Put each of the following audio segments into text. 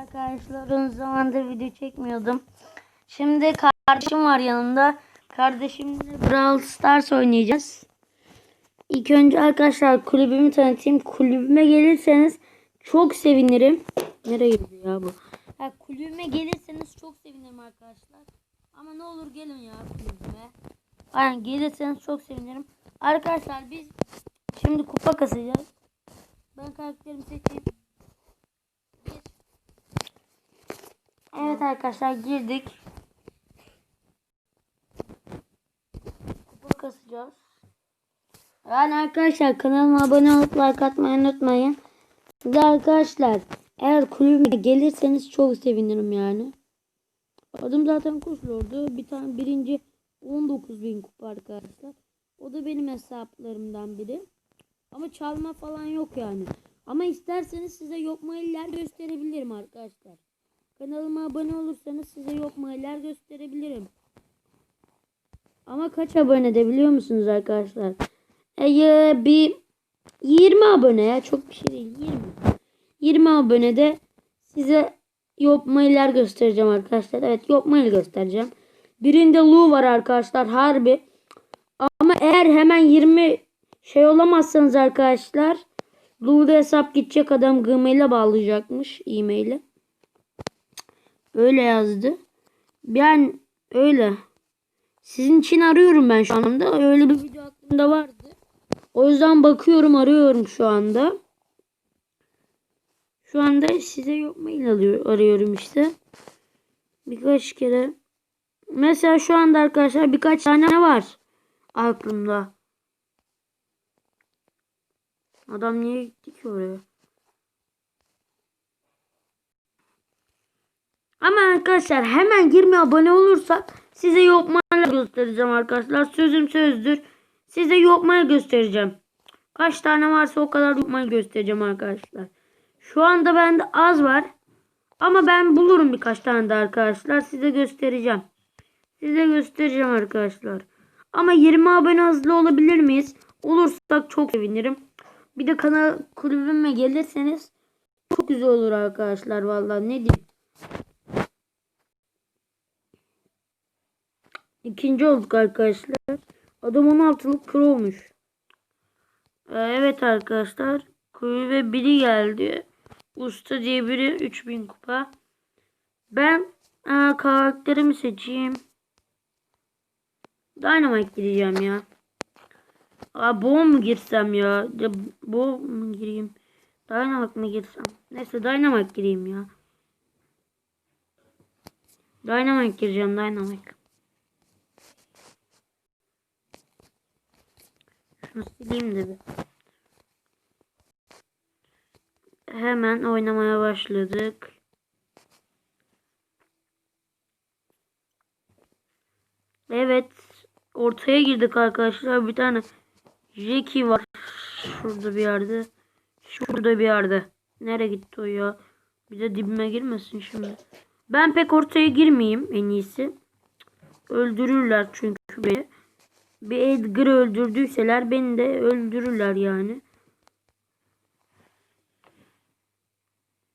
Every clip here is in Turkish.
Arkadaşlar uzun zamandır video çekmiyordum. Şimdi kardeşim var yanımda. Kardeşimle Brawl Stars oynayacağız. İlk önce arkadaşlar kulübümü tanıtayım. Kulübüme gelirseniz çok sevinirim. Nereye gidiyor ya bu? Ha, kulübüme gelirseniz çok sevinirim arkadaşlar. Ama ne olur gelin ya kulübüme. Aynen gelirseniz çok sevinirim. Arkadaşlar biz şimdi kupa kasacağız. Ben karakterimi seçeyim. Bir. Evet arkadaşlar girdik. Kupa kasacağız. Yani arkadaşlar kanalıma abone olup like atmayı unutmayın. De arkadaşlar eğer kulübüme gelirseniz çok sevinirim yani. Adım zaten Kuşlordu. Bir tane birinci 19 bin kupa arkadaşlar. O da benim hesaplarımdan biri. Ama çalma falan yok yani. Ama isterseniz size yok mailler gösterebilirim arkadaşlar. Kanalıma abone olursanız size yok mailler gösterebilirim. Ama kaç abone de biliyor musunuz arkadaşlar? Ee, bir 20 abone ya çok bir şey değil 20. 20 abone de size yok mailler göstereceğim arkadaşlar. Evet yok mail göstereceğim. Birinde Lu var arkadaşlar harbi. Ama eğer hemen 20 şey olamazsanız arkadaşlar Lu'da hesap gidecek adam gmail'e bağlayacakmış e-mail'e. Öyle yazdı. Ben öyle. Sizin için arıyorum ben şu anda. Öyle bir video aklımda vardı. O yüzden bakıyorum arıyorum şu anda. Şu anda size yok mail alıyor, arıyorum işte. Birkaç kere. Mesela şu anda arkadaşlar birkaç tane var aklımda. Adam niye gitti ki oraya? Ama arkadaşlar hemen 20 abone olursak size yokmayla göstereceğim arkadaşlar. Sözüm sözdür. Size yokmayı göstereceğim. Kaç tane varsa o kadar yokmayı göstereceğim arkadaşlar. Şu anda bende az var. Ama ben bulurum birkaç tane de arkadaşlar. Size göstereceğim. Size göstereceğim arkadaşlar. Ama 20 abone hızlı olabilir miyiz? Olursak çok sevinirim. Bir de kanal kulübüme gelirseniz çok güzel olur arkadaşlar. Vallahi ne diyeyim. İkinci olduk arkadaşlar. Adam 16'lık pro olmuş. Ee, evet arkadaşlar. Kulübe biri geldi. Usta diye biri 3000 kupa. Ben aa, karakterimi seçeyim. Dynamite gireceğim ya. Aa, boğa mu girsem ya? ya boğa mı gireyim? Dynamite mı girsem? Neyse Dynamite gireyim ya. Dynamite gireceğim Dynamite. Şunu sileyim de bir. Hemen oynamaya başladık. Evet. Ortaya girdik arkadaşlar. Bir tane Jackie var. Şurada bir yerde. Şurada bir yerde. Nereye gitti o ya? Bir de dibime girmesin şimdi. Ben pek ortaya girmeyeyim en iyisi. Öldürürler çünkü beni. Bir Edgar öldürdüyseler beni de öldürürler yani.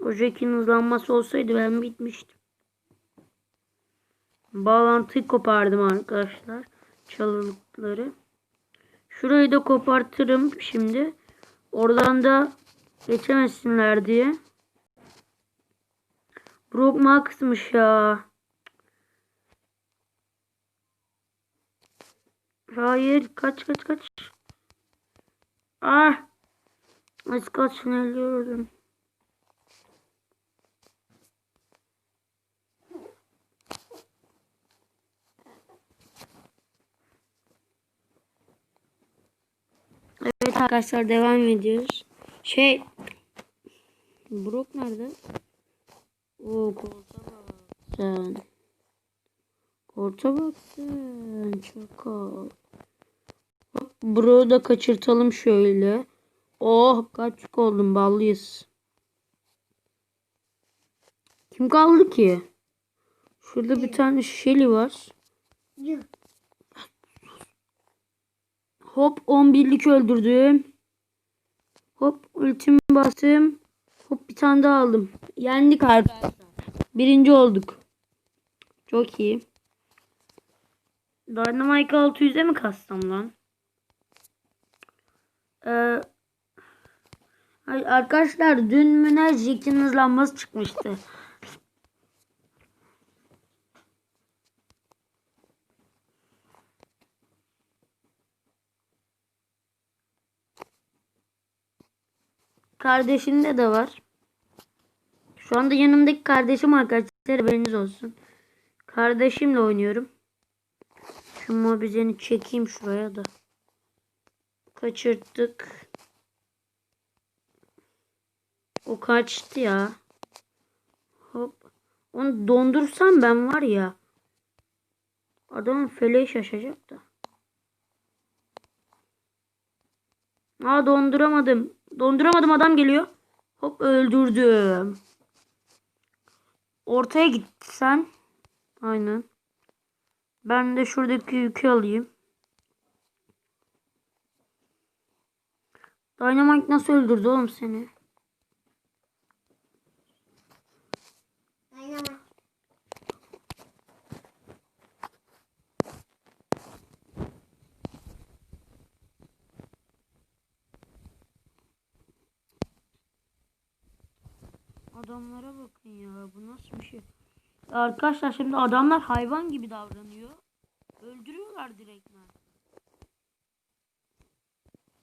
O Jack'in hızlanması olsaydı ben bitmiştim. Bağlantıyı kopardım arkadaşlar. Çalılıkları. Şurayı da kopartırım şimdi. Oradan da geçemesinler diye. Brock Max'mış ya. Hayır. Kaç kaç kaç. Ah. Az kaç ölüyordum. Evet arkadaşlar devam ediyoruz. Şey Brock nerede? Oo kolta bak sen. Kolta bak sen. Çakal. Brock'u da kaçırtalım şöyle. Oh kaç oldum ballıyız. Kim kaldı ki? Şurada bir tane Shelly var. Hop 11'lik öldürdüm. Hop ultimi bastım. Hop bir tane daha aldım. yendik arkadaşlar. Birinci olduk. Çok iyi. Dynamite 600'e mi kastım lan? Ee, arkadaşlar dün mü ne Jack'in hızlanması çıkmıştı. Kardeşinde de var. Şu anda yanımdaki kardeşim arkadaşlar haberiniz olsun. Kardeşimle oynuyorum. Şu mobizeni çekeyim şuraya da. Kaçırttık. O kaçtı ya. Hop. Onu dondursam ben var ya. Adamın feleği şaşacak da. Aa donduramadım. Donduramadım adam geliyor. Hop öldürdüm. Ortaya git sen. Aynen. Ben de şuradaki yükü alayım. Dynamite nasıl öldürdü oğlum seni? Adamlara bakın ya. Bu nasıl bir şey? Arkadaşlar şimdi adamlar hayvan gibi davranıyor. Öldürüyorlar direktmen.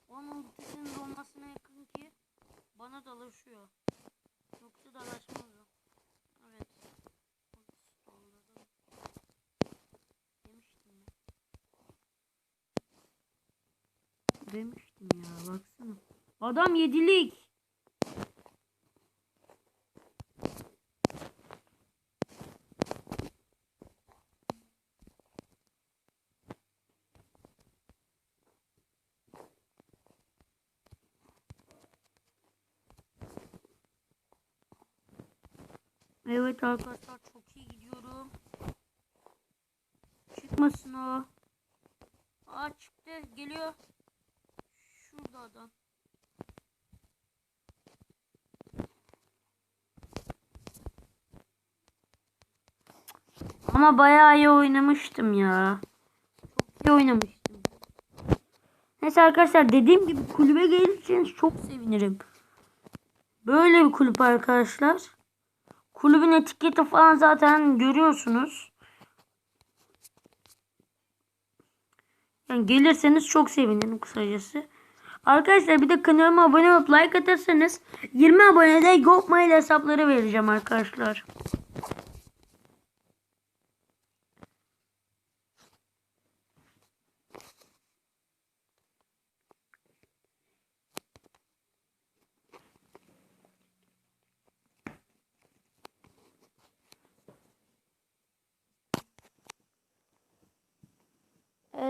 Onun ultisinin olmasına yakın ki bana dalaşıyor. Yoksa dalaşmaz o. Evet. Demiştim ya. Demiştim ya baksana. Adam yedilik. Evet arkadaşlar çok iyi gidiyorum. Çıkmasın o. Aa çıktı geliyor. Şurada adam. Ama bayağı iyi oynamıştım ya. Çok iyi oynamıştım. Neyse arkadaşlar dediğim gibi kulübe gelirseniz çok sevinirim. Böyle bir kulüp arkadaşlar. Kulübün etiketi falan zaten görüyorsunuz. Yani gelirseniz çok sevinirim kısacası. Arkadaşlar bir de kanalıma abone olup like atarsanız 20 abonede GoPmail hesapları vereceğim arkadaşlar.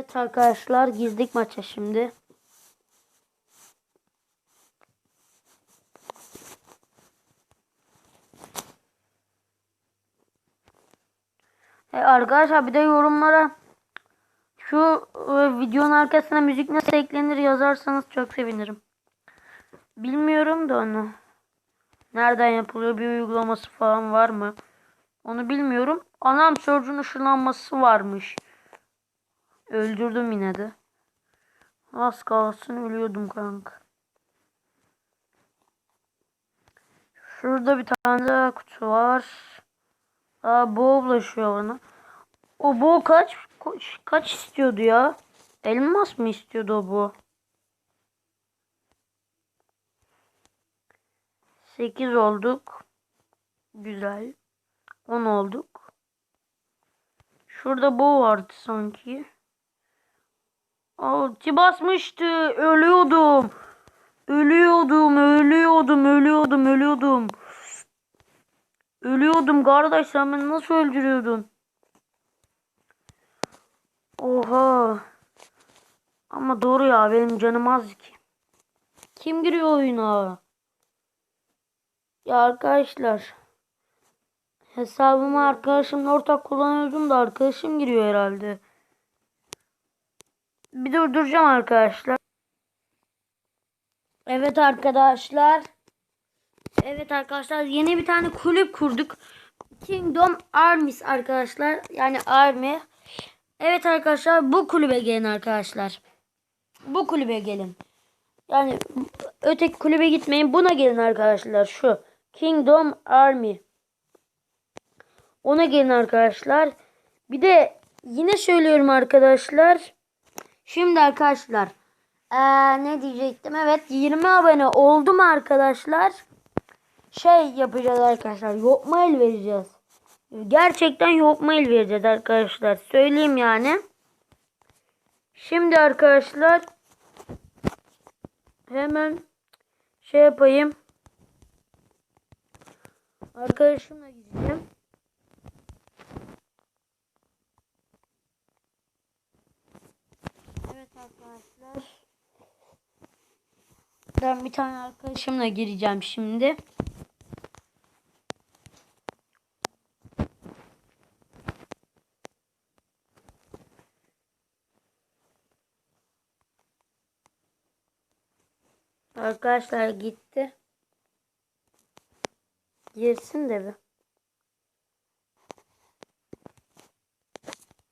Evet arkadaşlar gizlik maça şimdi. E arkadaşlar bir de yorumlara şu e, videonun arkasına müzik nasıl eklenir yazarsanız çok sevinirim. Bilmiyorum da onu. Nereden yapılıyor bir uygulaması falan var mı? Onu bilmiyorum. Anam Surge'un ışınlanması varmış. Öldürdüm yine de. Az kalsın ölüyordum kanka. Şurada bir tane daha kutu var. Aa bu ulaşıyor bana. O bu kaç kaç, istiyordu ya? Elmas mı istiyordu o bu? 8 olduk. Güzel. 10 olduk. Şurada bu vardı sanki. Ulti basmıştı. Ölüyordum. Ölüyordum, ölüyordum, ölüyordum, ölüyordum. Ölüyordum kardeş sen beni nasıl öldürüyordun? Oha. Ama doğru ya benim canım az ki. Kim giriyor oyuna? Ya arkadaşlar. Hesabımı arkadaşımla ortak kullanıyordum da arkadaşım giriyor herhalde. Bir durduracağım arkadaşlar. Evet arkadaşlar. Evet arkadaşlar yeni bir tane kulüp kurduk. Kingdom Armies arkadaşlar. Yani Army. Evet arkadaşlar bu kulübe gelin arkadaşlar. Bu kulübe gelin. Yani öteki kulübe gitmeyin. Buna gelin arkadaşlar. Şu Kingdom Army. Ona gelin arkadaşlar. Bir de yine söylüyorum arkadaşlar. Şimdi arkadaşlar. Ee, ne diyecektim? Evet 20 abone oldu mu arkadaşlar? Şey yapacağız arkadaşlar. Yok mail vereceğiz. Gerçekten yok mail vereceğiz arkadaşlar. Söyleyeyim yani. Şimdi arkadaşlar hemen şey yapayım. Arkadaşımla gideceğim. Arkadaşlar. Ben bir tane arkadaşımla gireceğim şimdi. Arkadaşlar gitti. Girsin de bir.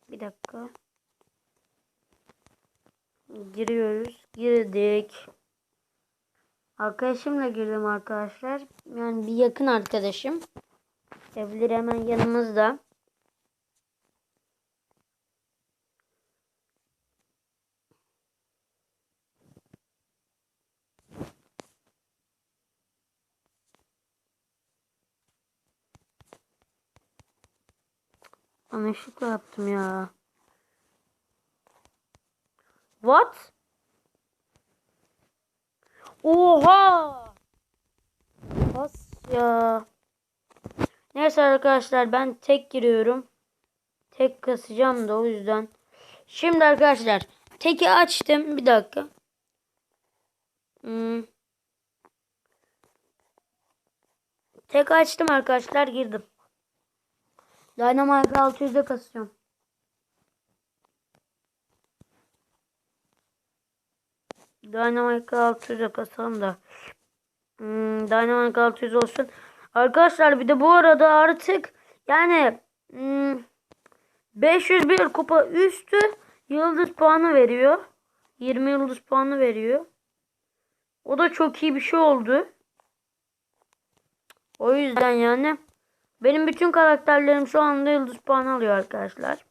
Bir dakika. Giriyoruz. Girdik. Arkadaşımla girdim arkadaşlar. Yani bir yakın arkadaşım. Evleri hemen yanımızda. Yanlışlıkla yaptım ya. What? Oha! Bas ya. Neyse arkadaşlar ben tek giriyorum. Tek kasacağım da o yüzden. Şimdi arkadaşlar teki açtım. Bir dakika. Hmm. Tek açtım arkadaşlar girdim. Dynamite 600'de kasıyorum. Dynamite 600'de kasalım da. Hmm, Dynamite 600 olsun. Arkadaşlar bir de bu arada artık yani hmm, 501 kupa üstü yıldız puanı veriyor. 20 yıldız puanı veriyor. O da çok iyi bir şey oldu. O yüzden yani benim bütün karakterlerim şu anda yıldız puanı alıyor arkadaşlar.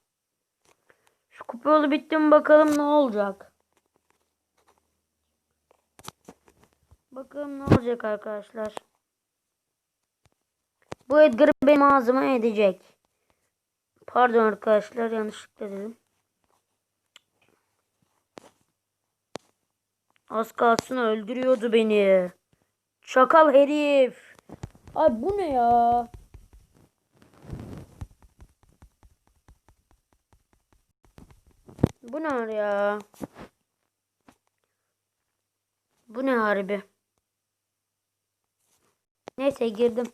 Şu kupa yolu bitti mi bakalım ne olacak. Bakalım ne olacak arkadaşlar. Bu Edgar benim ağzıma edecek. Pardon arkadaşlar yanlışlıkla dedim. Az kalsın öldürüyordu beni. Şakal herif. Ay bu ne ya? Bu ne ya? Bu ne harbi? Neyse girdim.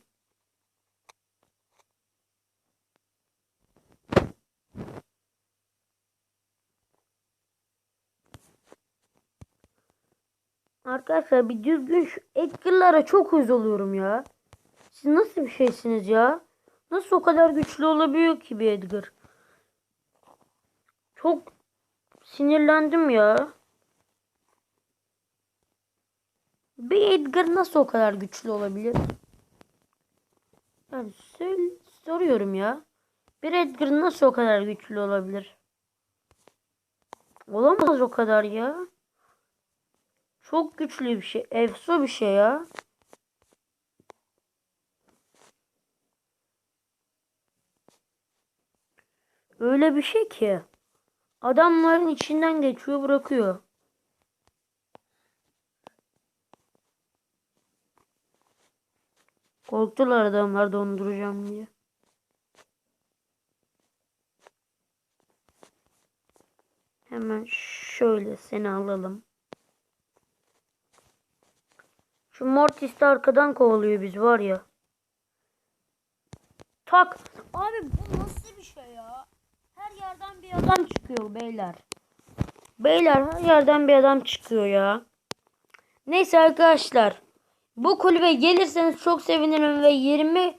Arkadaşlar bir düzgün Edgar'lara çok uyuz oluyorum ya. Siz nasıl bir şeysiniz ya? Nasıl o kadar güçlü olabiliyor ki bir Edgar? Çok sinirlendim ya. Bir Edgar nasıl o kadar güçlü olabilir? Yani soruyorum ya. Bir Edgar nasıl o kadar güçlü olabilir? Olamaz o kadar ya. Çok güçlü bir şey. Efso bir şey ya. Öyle bir şey ki. Adamların içinden geçiyor bırakıyor. Korktular adamlar donduracağım diye. Hemen şöyle seni alalım. Şu Mortis de arkadan kovalıyor biz var ya. Tak. Abi bu nasıl bir şey ya? Her yerden bir adam çıkıyor beyler. Beyler her yerden bir adam çıkıyor ya. Neyse arkadaşlar. Bu kulübe gelirseniz çok sevinirim ve 20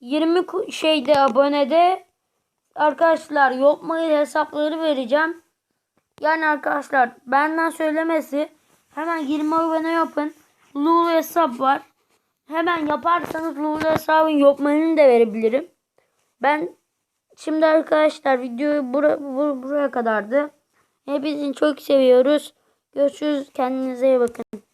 20 ku- şeyde abonede arkadaşlar Yopmail hesapları vereceğim. Yani arkadaşlar benden söylemesi hemen 20 abone yapın. Lulu hesap var. Hemen yaparsanız Lulu hesabın Yopmail'ini de verebilirim. Ben şimdi arkadaşlar videoyu bura- bur- buraya kadardı. Hepinizi çok seviyoruz. Görüşürüz. Kendinize iyi bakın.